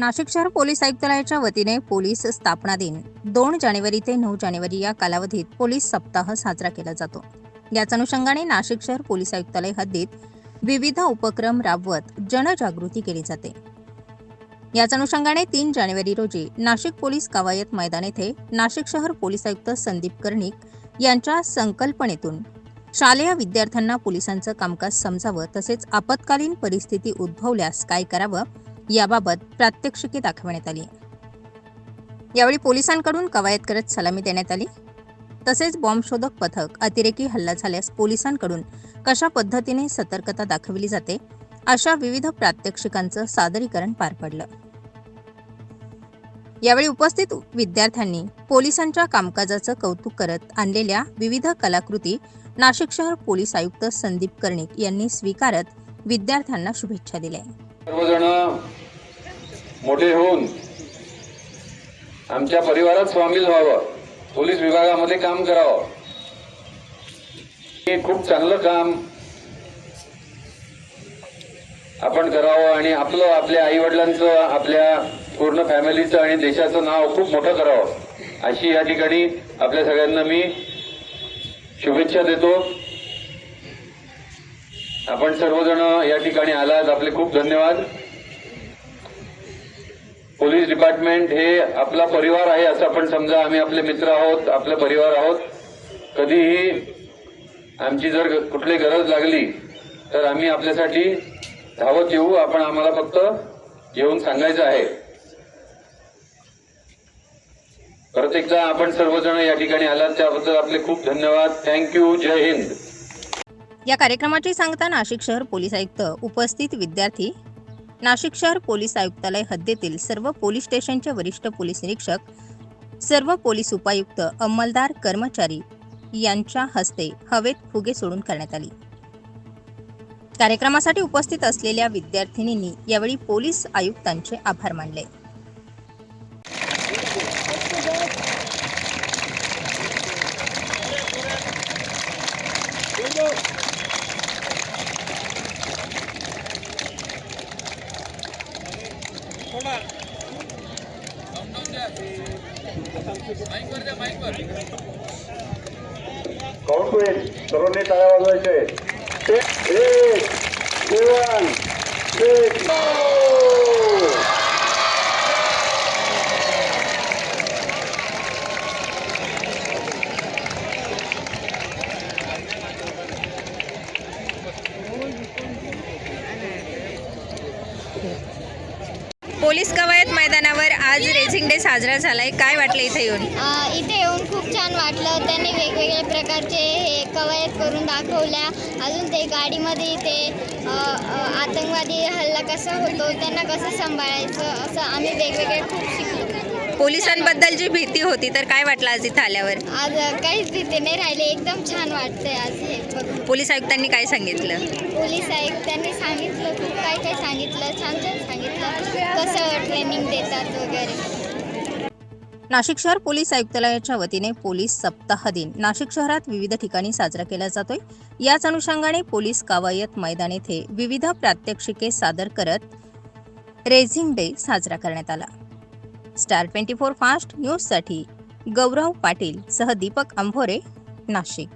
नाशिक शहर पोलीस आयुक्तालयाच्या वतीने पोलीस स्थापना दिन. दोन जानेवारी ते नऊ जानेवारी या कालावधीत पोलीस सप्ताह साजरा केला जातो. याच अनुषंगाने नाशिक शहर पोलीस आयुक्तालय हद्दीत विविध उपक्रम राबवत जनजागृती केली जाते. याच अनुषंगाने तीन जानेवारी रोजी नाशिक पोलीस कवायत मैदान येथे नाशिक शहर पोलीस आयुक्त संदीप कर्णिक यांच्या संकल्पनेतून शालेय विद्यार्थ्यांना पोलिसांचं कामकाज समजावं तसेच आपत्कालीन परिस्थिती उद्भवल्यास काय करावं याबाबत प्रात्यक्षिके दाखवण्यात आली. यावेळी पोलिसांकडून कवायत करत सलामी देण्यात आली. तसेच बॉम्बशोधक पथक अतिरेकी हल्ला झाल्यास पोलिसांकडून कशा पद्धतीने सतर्कता दाखवली जाते अशा विविध प्रात्यक्षिकांचं सादरीकरण पार पडलं. यावेळी उपस्थित विद्यार्थ्यांनी पोलिसांच्या कामकाजाचं कौतुक करत आणलेल्या विविध कलाकृती नाशिक शहर पोलीस आयुक्त संदीप कर्णिक यांनी स्वीकारत विद्यार्थ्यांना शुभेच्छा दिल्या. सर्वजण मोठे होऊन आमच्या परिवारात सामील व्हावं. पोलीस विभागामध्ये काम करावं. हे खूप चांगलं काम आपण करावं आणि आपलं आपल्या आई वडिलांचं आपल्या पूर्ण फॅमिलीचं आणि देशाचं नाव खूप मोठं करावं. अशी या ठिकाणी आपल्या सगळ्यांना मी शुभेच्छा देतो. आपण सर्वजण या ठिकाणी आलात. आपले खूप धन्यवाद. पोलीस डिपार्टमेंट हे आपला परिवार आहे असं आपण समजा आम्ही आपले मित्र आहोत आपले परिवार आहोत. कधीही आमची जर कुठली गरज लागली तर आम्ही आपल्यासाठी धावत येऊ. आपण आम्हाला फक्त येऊन सांगायचं आहे. परत एकदा आपण सर्वजण या ठिकाणी आलात त्याबद्दल आपले खूप धन्यवाद. थँक्यू जय हिंद. या कार्यक्रमाची सांगता नाशिक शहर पोलीस आयुक्त उपस्थित विद्यार्थी. नाशिक शहर पोलीस आयुक्तालय हद्दीतील सर्व पोलीस स्टेशनचे वरिष्ठ पोलीस निरीक्षक सर्व पोलीस उपायुक्त अंमलदार कर्मचारी यांच्या हस्ते हवेत फुगे सोडून करण्यात आली. कार्यक्रमासाठी उपस्थित असलेल्या विद्यार्थिनींनी यावेळी पोलीस आयुक्तांचे आभार मानले. काउंट होईल सर्वांनी टाळ्या वाजवायचे. एक सेवन सिक्स पोलीस कवायत मैदानावर आज रेसिंग डे साजरा झालाय. काय वाटलं इथे येऊन? इथे येऊन खूप छान वाटलं. त्यांनी वेगवेगळ्या प्रकारचे हे कवायत करून दाखवल्या. अजून ते गाडीमध्ये ते आतंकवादी हल्ला कसा होतो त्यांना कसं सांभाळायचं असं आम्ही वेगवेगळे खूप शिक पोलिसांबद्दल जी भीती होती तर काय वाटलं आज इथं आल्यावर? आज काहीच भीती नाही राहिले एकदम छान वाटतंय आज हे बघून. पोलीस आयुक्तांनी काय सांगितलं? पोलीस आयुक्तांनी सांगितलं खूप काय काय सांगितलं छान छान सांगितलं. कसं ट्रेनिंग देतात वगैरे. नाशिक शहर पोलीस आयुक्तालयाच्या वतीने पोलीस सप्ताह दिन. नाशिक शहरात विविध ठिकाणी साजरा केला जातोय. याच अनुषंगाने पोलीस कवायत मैदान येथे विविध प्रात्यक्षिके सादर करत रेझिंग डे साजरा करण्यात आला. स्टार ट्वेंटी फोर फास्ट न्यूजसाठी गौरव पाटील सह दीपक अंभोरे नाशिक.